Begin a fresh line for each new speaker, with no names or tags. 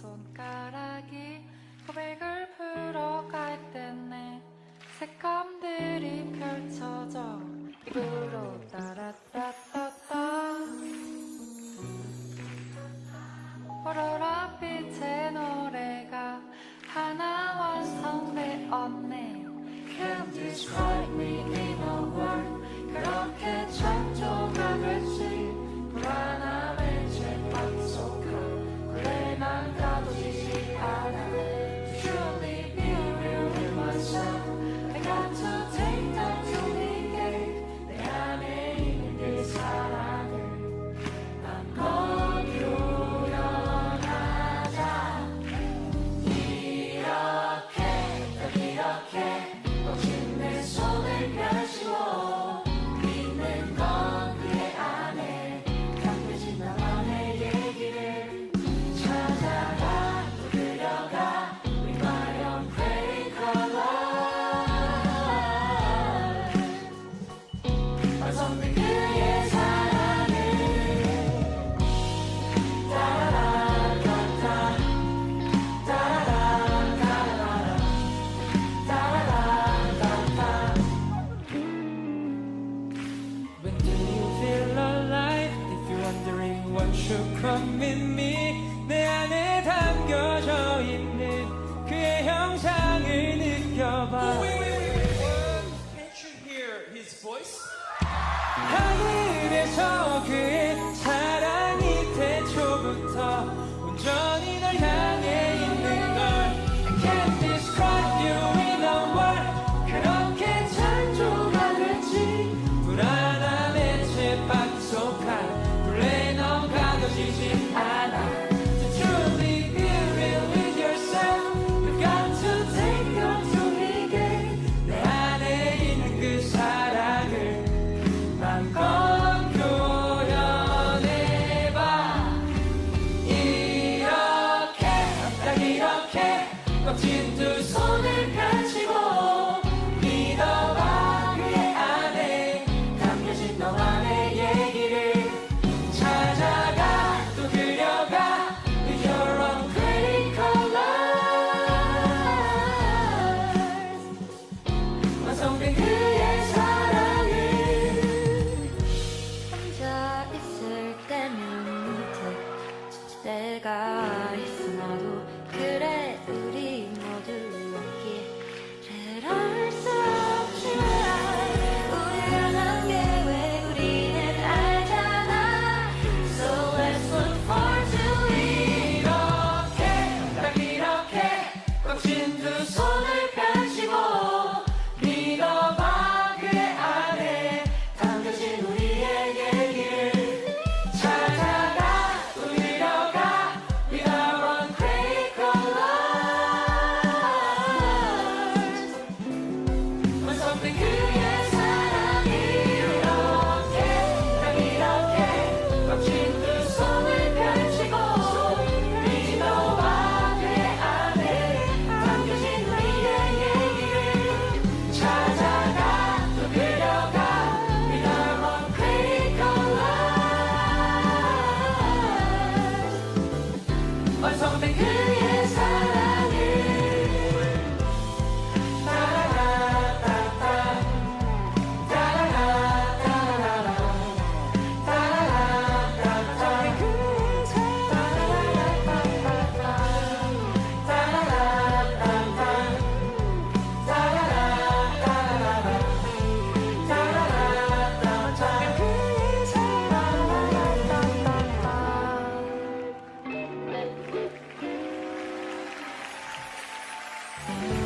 손가락이 고백을 풀어 갈 때내 색감들이 펼쳐져 입으로 따라따따따. 오로라 빛의 노래가 하나 완성되었네
teaching. became Bye.